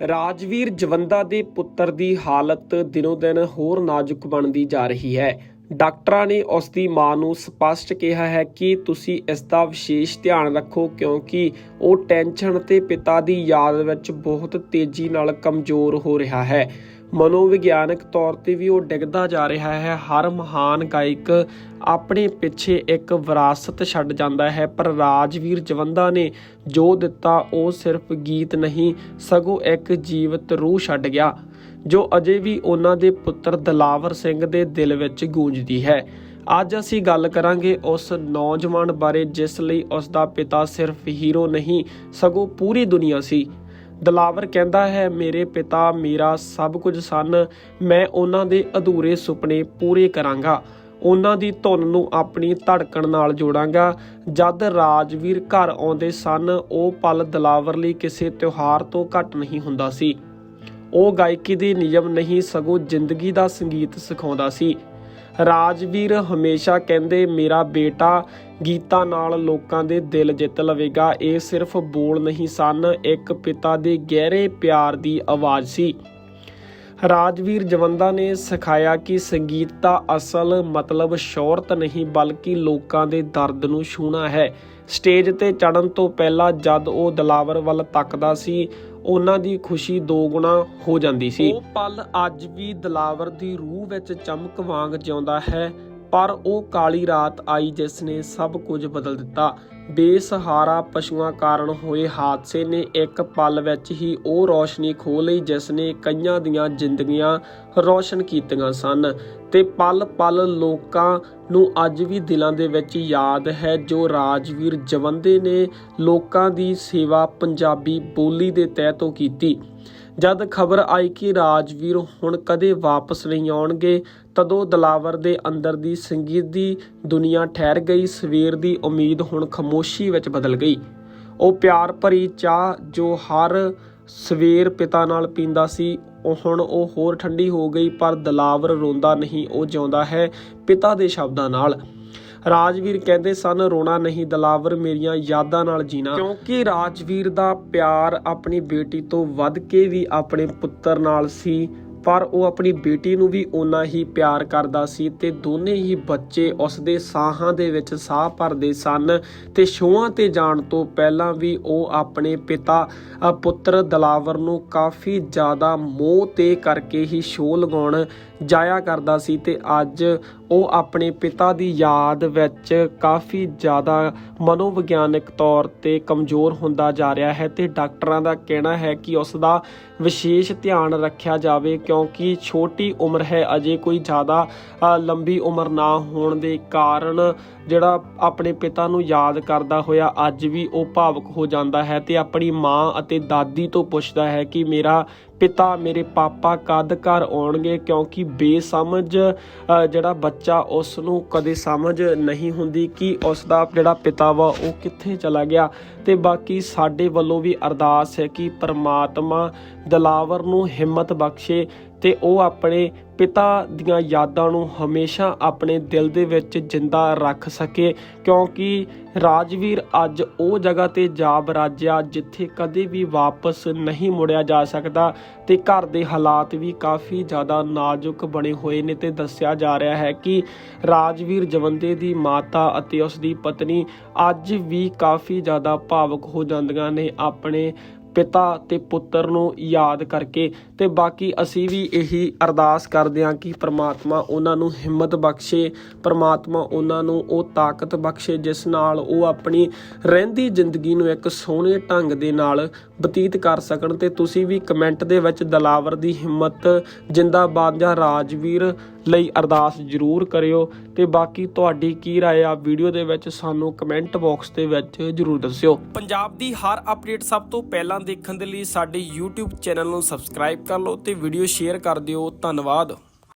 ਰਾਜਵੀਰ ਜਵੰਦਾ ਦੇ ਪੁੱਤਰ ਦੀ ਹਾਲਤ ਦਿਨੋ-ਦਿਨ ਹੋਰ ਨਾਜ਼ੁਕ ਬਣਦੀ ਜਾ ਰਹੀ ਹੈ। ਡਾਕਟਰਾਂ ਨੇ ਉਸ ਦੀ ਮਾਂ ਨੂੰ ਸਪਸ਼ਟ ਕਿਹਾ ਹੈ ਕਿ ਤੁਸੀਂ ਇਸ ਦਾ ਵਿਸ਼ੇਸ਼ ਧਿਆਨ ਰੱਖੋ ਕਿਉਂਕਿ ਉਹ ਟੈਨਸ਼ਨ ਤੇ ਪਿਤਾ ਦੀ ਯਾਦ ਵਿੱਚ ਬਹੁਤ ਤੇਜ਼ੀ ਨਾਲ ਕਮਜ਼ੋਰ ਹੋ ਰਿਹਾ ਹੈ। ਮਨੋਵਿਗਿਆਨਕ ਤੌਰ ਤੇ ਵੀ ਉਹ ਡਿੱਗਦਾ ਜਾ ਰਿਹਾ ਹੈ। ਹਰ ਮਹਾਨ ਗਾਇਕ ਆਪਣੇ ਪਿੱਛੇ ਇੱਕ ਵਿਰਾਸਤ ਛੱਡ ਜਾਂਦਾ ਹੈ, ਪਰ ਰਾਜਵੀਰ ਜਵੰਦਾ ਨੇ ਜੋ ਦਿੱਤਾ ਉਹ ਸਿਰਫ ਗੀਤ ਨਹੀਂ, ਸਗੋਂ ਇੱਕ ਜੀਵਤ ਰੂਹ ਛੱਡ ਗਿਆ, ਜੋ ਅਜੇ ਵੀ ਉਹਨਾਂ ਦੇ ਪੁੱਤਰ ਦਲਾਵਰ ਸਿੰਘ ਦੇ ਦਿਲ ਵਿੱਚ ਗੂੰਜਦੀ ਹੈ। ਅੱਜ ਅਸੀਂ ਗੱਲ ਕਰਾਂਗੇ ਉਸ ਨੌਜਵਾਨ ਬਾਰੇ, ਜਿਸ ਲਈ ਉਸ ਦਾ ਪਿਤਾ ਸਿਰਫ ਹੀਰੋ ਨਹੀਂ, ਸਗੋਂ ਪੂਰੀ ਦੁਨੀਆ ਸੀ। ਦਲਾਵਰ ਕਹਿੰਦਾ ਹੈ, ਮੇਰੇ ਪਿਤਾ, ਮੇਰਾ ਸਭ ਕੁਝ ਸਨ। ਮੈਂ ਉਹਨਾਂ ਦੇ ਅਧੂਰੇ ਸੁਪਨੇ ਪੂਰੇ ਕਰਾਂਗਾ। ਉਹਨਾਂ ਦੀ ਧੁਨ ਨੂੰ ਆਪਣੀ ਧੜਕਣ ਨਾਲ ਜੋੜਾਂਗਾ। ਜਦ ਰਾਜਵੀਰ ਘਰ ਆਉਂਦੇ ਸਨ, ਉਹ ਪਲ ਦਲਾਵਰ ਲਈ ਕਿਸੇ ਤਿਉਹਾਰ ਤੋਂ ਘੱਟ ਨਹੀਂ ਹੁੰਦਾ ਸੀ। ਉਹ ਗਾਇਕੀ ਦੇ ਨਿਯਮ ਨਹੀਂ, ਸਗੋਂ ਜ਼ਿੰਦਗੀ ਦਾ ਸੰਗੀਤ ਸਿਖਾਉਂਦਾ ਸੀ। ਰਾਜਵੀਰ ਹਮੇਸ਼ਾ ਕਹਿੰਦੇ, ਮੇਰਾ ਬੇਟਾ ਗੀਤਾਂ ਨਾਲ ਲੋਕਾਂ ਦੇ ਦਿਲ ਜਿੱਤ ਲਵੇਗਾ। ਇਹ ਸਿਰਫ ਬੋਲ ਨਹੀਂ ਸਨ, ਇੱਕ ਪਿਤਾ ਦੇ ਗਹਿਰੇ ਪਿਆਰ ਦੀ ਆਵਾਜ਼ ਸੀ। ਰਾਜਵੀਰ ਜਵੰਦਾ ਨੇ ਸਿਖਾਇਆ ਕਿ ਸੰਗੀਤ ਦਾ ਅਸਲ ਮਤਲਬ ਸ਼ੋਹਰਤ ਨਹੀਂ, ਬਲਕਿ ਲੋਕਾਂ ਦੇ ਦਰਦ ਨੂੰ ਛੂਹਣਾ ਹੈ। ਸਟੇਜ ਤੇ ਚੜਨ ਤੋਂ ਪਹਿਲਾਂ ਜਦ ਉਹ ਦਲਾਵਰ ਵੱਲ ਤੱਕਦਾ ਸੀ, ਉਹਨਾਂ ਦੀ ਖੁਸ਼ੀ ਦੋ ਗੁਣਾ ਹੋ ਜਾਂਦੀ ਸੀ। ਉਹ ਪਲ ਅੱਜ ਵੀ ਦਲਾਵਰ ਦੀ ਰੂਹ ਵਿੱਚ ਚਮਕ ਵਾਂਗ ਜਿਉਂਦਾ ਹੈ। ਪਰ ਉਹ ਕਾਲੀ ਰਾਤ ਆਈ ਜਿਸ ਨੇ ਸਭ ਕੁਝ ਬਦਲ ਦਿੱਤਾ। ਬੇਸਹਾਰਾ ਪਸ਼ੂਆਂ ਕਾਰਨ ਹੋਏ ਹਾਦਸੇ ਨੇ ਇੱਕ ਪਲ ਵਿੱਚ ਹੀ ਉਹ ਰੋਸ਼ਨੀ ਖੋ ਲਈ ਜਿਸ ਨੇ ਕਈਆਂ ਦੀਆਂ ਜ਼ਿੰਦਗੀਆਂ ਰੌਸ਼ਨ ਕੀਤੀਆਂ ਸਨ। ਤੇ ਪਲ-ਪਲ ਲੋਕਾਂ ਨੂੰ ਅੱਜ ਵੀ ਦਿਲਾਂ ਦੇ ਵਿੱਚ ਯਾਦ ਹੈ ਜੋ ਰਾਜਵੀਰ ਜਵੰਦੇ ਨੇ ਲੋਕਾਂ ਦੀ ਸੇਵਾ ਪੰਜਾਬੀ ਬੋਲੀ ਦੇ ਤਹਿ ਤੋਂ ਕੀਤੀ। ਜਦ ਖਬਰ ਆਈ ਕਿ ਰਾਜਵੀਰ ਹੁਣ ਕਦੇ ਵਾਪਸ ਨਹੀਂ ਆਉਣਗੇ, ਤਦੋਂ ਦਲਾਵਰ ਦੇ ਅੰਦਰ ਦੀ ਸੰਗੀਤ ਦੀ ਦੁਨੀਆ ਠਹਿਰ ਗਈ, ਸਵੇਰ ਦੀ ਉਮੀਦ ਹੁਣ ਖਾਮੋਸ਼ੀ ਵਿੱਚ ਬਦਲ ਗਈ। ਉਹ ਪਿਆਰ ਭਰੀ ਚਾਹ ਜੋ ਹਰ ਸਵੇਰ ਪਿਤਾ ਨਾਲ ਪੀਂਦਾ ਸੀ, ਉਹ ਹੁਣ ਉਹ ਹੋਰ ਠੰਡੀ ਹੋ ਗਈ, ਪਰ ਦਲਾਵਰ ਰੋਂਦਾ ਨਹੀਂ, ਉਹ ਜਿਉਂਦਾ ਹੈ ਪਿਤਾ ਦੇ ਸ਼ਬਦਾਂ ਨਾਲ। ਰਾਜਵੀਰ ਕਹਿੰਦੇ ਸਨ, ਰੋਣਾ ਨਹੀਂ, ਦਲਾਵਰ ਮੇਰੀਆਂ ਯਾਦਾਂ ਨਾਲ ਜੀਣਾ। ਕਿਉਂਕਿ ਰਾਜਵੀਰ ਦਾ ਪਿਆਰ ਆਪਣੀ ਬੇਟੀ ਤੋਂ ਵੱਧ ਕੇ ਵੀ ਆਪਣੇ ਪੁੱਤਰ ਨਾਲ ਸੀ, ਪਰ ਉਹ ਆਪਣੀ ਬੇਟੀ ਨੂੰ ਵੀ ਓਨਾ ਹੀ ਪਿਆਰ ਕਰਦਾ ਸੀ ਤੇ ਦੋਨੇ ਹੀ ਬੱਚੇ ਉਸ ਦੇ ਸਾਹਾਂ ਦੇ ਵਿੱਚ ਸਾਹ ਭਰਦੇ ਸਨ ਤੇ ਸ਼ੋਆਂ ਤੇ ਜਾਣ ਤੋਂ ਪਹਿਲਾਂ ਵੀ ਉਹ ਆਪਣੇ ਪਿਤਾ ਪੁੱਤਰ ਦਲਾਵਰ ਨੂੰ ਕਾਫੀ ਜ਼ਿਆਦਾ ਮੋਹ ਤੇ ਕਰਕੇ ਹੀ ਸ਼ੋਅ ਲਗਾਉਣ ਜਾਇਆ ਕਰਦਾ ਸੀ ਤੇ ਅੱਜ ਉਹ ਆਪਣੇ ਪਿਤਾ ਦੀ ਯਾਦ ਵਿੱਚ ਕਾਫੀ ਜ਼ਿਆਦਾ ਮਨੋਵਿਗਿਆਨਕ ਤੌਰ ਤੇ ਕਮਜ਼ੋਰ ਹੁੰਦਾ ਜਾ ਰਿਹਾ ਹੈ ਤੇ ਡਾਕਟਰਾਂ ਦਾ ਕਹਿਣਾ ਹੈ ਕਿ ਉਸ ਦਾ ਵਿਸ਼ੇਸ਼ ਧਿਆਨ ਰੱਖਿਆ ਜਾਵੇ ਕਿਉਂਕਿ ਛੋਟੀ ਉਮਰ ਹੈ, ਅਜੇ ਕੋਈ ਜ਼ਿਆਦਾ ਲੰਬੀ ਉਮਰ ਨਾ ਹੋਣ ਦੇ ਕਾਰਨ ਜਿਹੜਾ ਆਪਣੇ ਪਿਤਾ ਨੂੰ ਯਾਦ ਕਰਦਾ ਹੋਇਆ ਅੱਜ ਵੀ ਉਹ ਭਾਵਕ ਹੋ ਜਾਂਦਾ ਹੈ ਤੇ ਆਪਣੀ ਮਾਂ ਅਤੇ ਦਾਦੀ ਤੋਂ ਪੁੱਛਦਾ ਹੈ ਕਿ ਮੇਰਾ ਪਿਤਾ ਮੇਰੇ ਪਾਪਾ ਕਦ ਘਰ ਆਉਣਗੇ ਕਿਉਂਕਿ ਬੇਸਮਝ ਜਿਹੜਾ ਬੱਚਾ ਉਸ ਨੂੰ ਕਦੇ ਸਮਝ ਨਹੀਂ ਹੁੰਦੀ ਕਿ ਉਸ ਦਾ ਜਿਹੜਾ ਪਿਤਾ ਵਾ ਉਹ ਕਿੱਥੇ ਚਲਾ ਗਿਆ। ਤੇ ਬਾਕੀ ਸਾਡੇ ਵੱਲੋਂ ਵੀ ਅਰਦਾਸ ਹੈ ਕਿ ਪਰਮਾਤਮਾ ਦਲਾਵਰ ਨੂੰ ਹਿੰਮਤ ਬਖਸ਼ੇ ਤੇ ਉਹ ਆਪਣੇ ਪਿਤਾ ਦੀਆਂ ਯਾਦਾਂ ਨੂੰ ਹਮੇਸ਼ਾ ਆਪਣੇ ਦਿਲ ਦੇ ਵਿੱਚ ਜਿੰਦਾ ਰੱਖ ਸਕੇ, ਕਿਉਂਕਿ ਰਾਜਵੀਰ ਅੱਜ ਉਹ ਜਗ੍ਹਾ ਤੇ ਜਾ ਬਰਾਜਿਆ ਜਿੱਥੇ ਕਦੇ ਵੀ ਵਾਪਸ ਨਹੀਂ ਮੁੜਿਆ ਜਾ ਸਕਦਾ ਤੇ ਘਰ ਦੇ ਹਾਲਾਤ ਵੀ ਕਾਫੀ ਜ਼ਿਆਦਾ ਨਾਜ਼ੁਕ ਬਣੇ ਹੋਏ ਨੇ ਤੇ ਦੱਸਿਆ ਜਾ ਰਿਹਾ ਹੈ ਕਿ ਰਾਜਵੀਰ ਜਵੰਦੇ ਦੀ ਮਾਤਾ ਅਤੇ ਉਸ ਦੀ ਪਤਨੀ ਅੱਜ ਵੀ ਕਾਫੀ ਜ਼ਿਆਦਾ ਭਾਵੁਕ ਹੋ ਜਾਂਦੀਆਂ ਨੇ, ਆਪਣੇ ਪਿਤਾ ਤੇ ਪੁੱਤਰ ਨੂੰ ਯਾਦ ਕਰਕੇ ਤੇ ਬਾਕੀ ਅਸੀਂ ਵੀ ਇਹੀ ਅਰਦਾਸ ਕਰਦੇ ਹਾਂ ਕਿ ਪ੍ਰਮਾਤਮਾ ਉਹਨਾਂ ਨੂੰ ਹਿੰਮਤ ਬਖਸ਼ੇ, ਪ੍ਰਮਾਤਮਾ ਉਹਨਾਂ ਨੂੰ ਉਹ ਤਾਕਤ ਬਖਸ਼ੇ ਜਿਸ ਨਾਲ ਉਹ ਆਪਣੀ ਰਹਿੰਦੀ ਜ਼ਿੰਦਗੀ ਨੂੰ ਇੱਕ ਸੋਹਣੇ ਢੰਗ ਦੇ ਨਾਲ ਬਤੀਤ ਕਰ ਸਕਣ ਤੇ ਤੁਸੀਂ ਵੀ ਕਮੈਂਟ ਦੇ ਵਿੱਚ ਦਲਾਵਰ ਦੀ ਹਿੰਮਤ, ਜਿੰਦਾਬਾਦ ਜਾਂ ਰਾਜਵੀਰ ਲਈ ਅਰਦਾਸ ਜ਼ਰੂਰ ਕਰਿਓ ਤੇ ਬਾਕੀ ਤੁਹਾਡੀ ਕੀ رائے ਆ ਵੀਡੀਓ ਦੇ ਵਿੱਚ ਸਾਨੂੰ ਕਮੈਂਟ ਬਾਕਸ ਦੇ ਵਿੱਚ ਜ਼ਰੂਰ ਦੱਸਿਓ ਪੰਜਾਬ ਦੀ ਹਰ ਅਪਡੇਟ ਸਭ ਤੋਂ ਪਹਿਲਾਂ ਦੇਖਣ ਦੇ ਲਈ ਸਾਡੇ YouTube ਚੈਨਲ ਨੂੰ ਸਬਸਕ੍ਰਾਈਬ ਕਰ ਲਓ ਤੇ ਵੀਡੀਓ ਸ਼ੇਅਰ ਕਰ ਦਿਓ ਧੰਨਵਾਦ